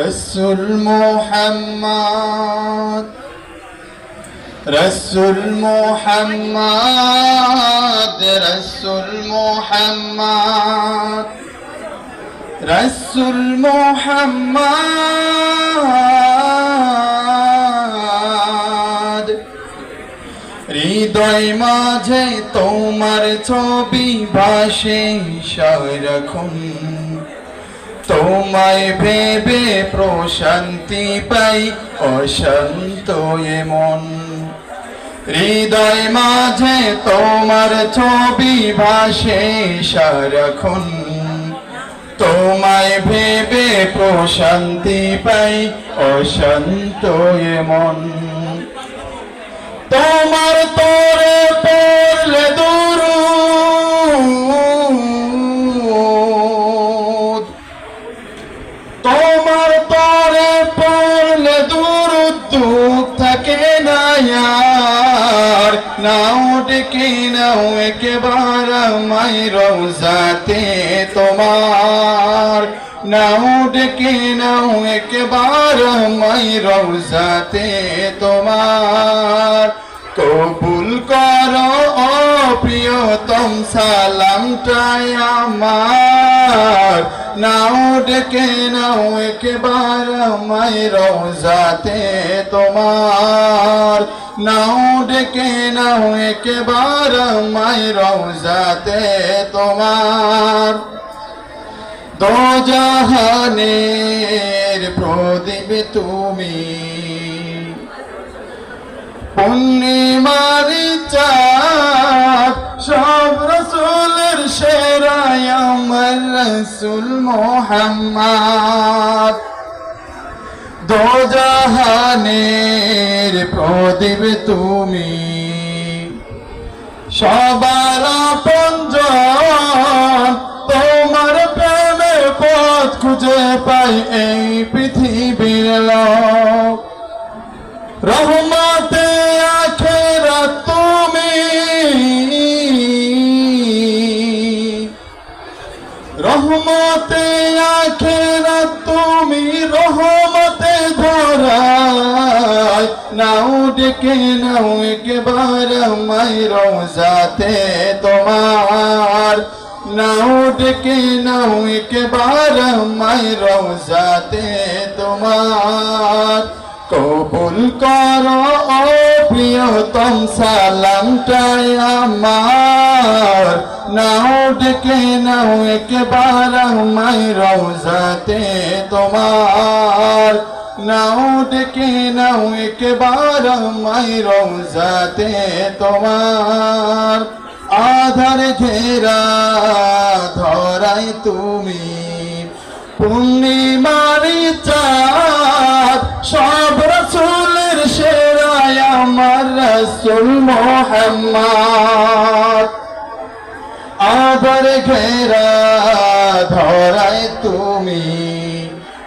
রসুল মোহাম্মদ রসুল মোহাম্মদ রসুল মোহাম্মদ রসুল মোহাম্মদ হৃদয় মাঝে তোমার ছবি ভাসে সারাক্ষণ। তোমায় ভেবে প্রশান্তি পাই, অশান্ত এমন হৃদয় মাঝে তোমার ছবি ভাসে সারাক্ষণ। তোমায় ভেবে প্রশান্তি পাই, অশান্ত এমন তোমার তোরে তোমার। নাও একেবার মাই রোজাতে তোমার। কবুল করো ও প্রিয়তম সালামটাই আমার। নাও ডেকে নাও একেবার মাই রোজাতে তোমার। নাও ডেকে নাও একেবার মাই রোজাতে তোমার। দো জাহানের প্রদীপ তুমি। পূর্ণিমারি চাঁদ রসুল মোহাম্মদ। দো জাহানের প্রদীপ তুমি। সবার পঞ্জন তোমার প্রেমের পথ খুঁজে পাই এই রহমতে আখেরা তুমি রহমতে ধরায়। নাও ডেকে নাও একবার মাই রোজাতে তোমার। নাও ডেকে নাও একবার মাই রোজাতে তোমার। কবুল করো ও প্রিয়তম সালামটাই আমার। নাও ডেকে নাও একবার মাই রোজাতে তোমার। নাও ডেকে নাও একবার মাই রোজাতে তোমার। আধার ঘেরা ধরাই তুমি। পূর্ণিমারি চাঁদ আমার রসুল মোহাম্মদ। আদর ঘেরা ধরাই তুমি,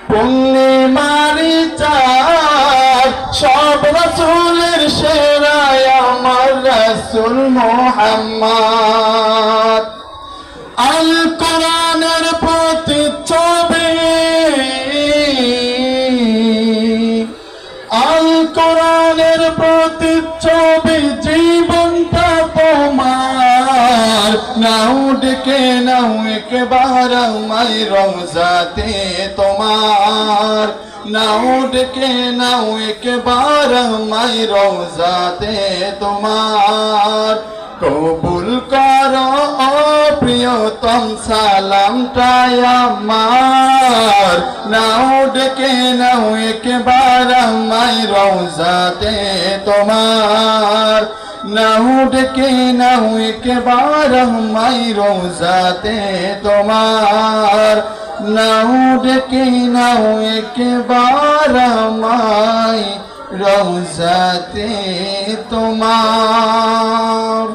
পূর্ণিমারি চাঁদ, সব রসুলের সেরাই আমার রসুল মোহাম্মদ। আল কোরআনের নাও, ডেকে নাও, একবার মাই রমজাতে তোমার। নাও, ডেকে নাও, একবার মাই রমজাতে তোমার। কবুল করো প্রিয়তম, সালামটাই আমার। নাও, ডেকে নাও, একবার মাই রোজাতে তোমার। নাও ডেকে নাও একবার মাই রোজাতে তোমার। নাও ডেকে নাও একবার মাই রোজাতে তোমার।